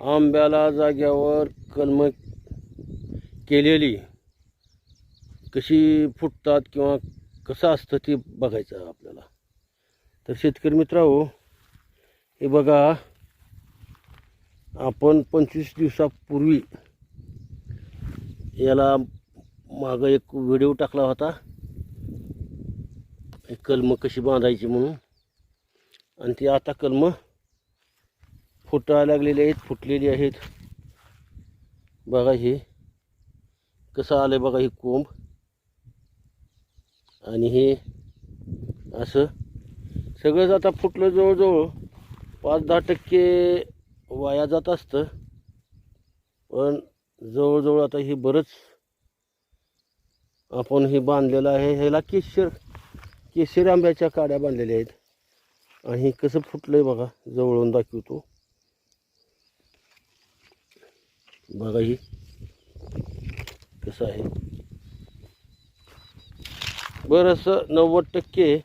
आंब्याला जाग्यावर कलम केलेली. कशी फुटतात किंवा कसं असतं ते बघायचं आपल्याला. तर शेतकरी मित्रांनो हे बघा. आपण पंचवीस दिवसापूर्वी याला मागं एक व्हिडिओ टाकला होता. हे कशी बांधायची म्हणून. आणि ती आता कलमं फुटायला लागलेली आहेत फुटलेली आहेत. बघा हे कसं आलं बघा हे कोंब. आणि हे असं सगळंच आता फुटलं जवळजवळ पाच दहा टक्के वाया जात असतं. पण जवळजवळ आता हे बरंच आपण हे बांधलेलं आहे. ह्याला केशर केशर आंब्याच्या काड्या बांधलेल्या आहेत. आणि हे कसं आहे बघा जवळून दाखवतो. बघा ही. कसं आहे? बरंचसं नव्वद टक्के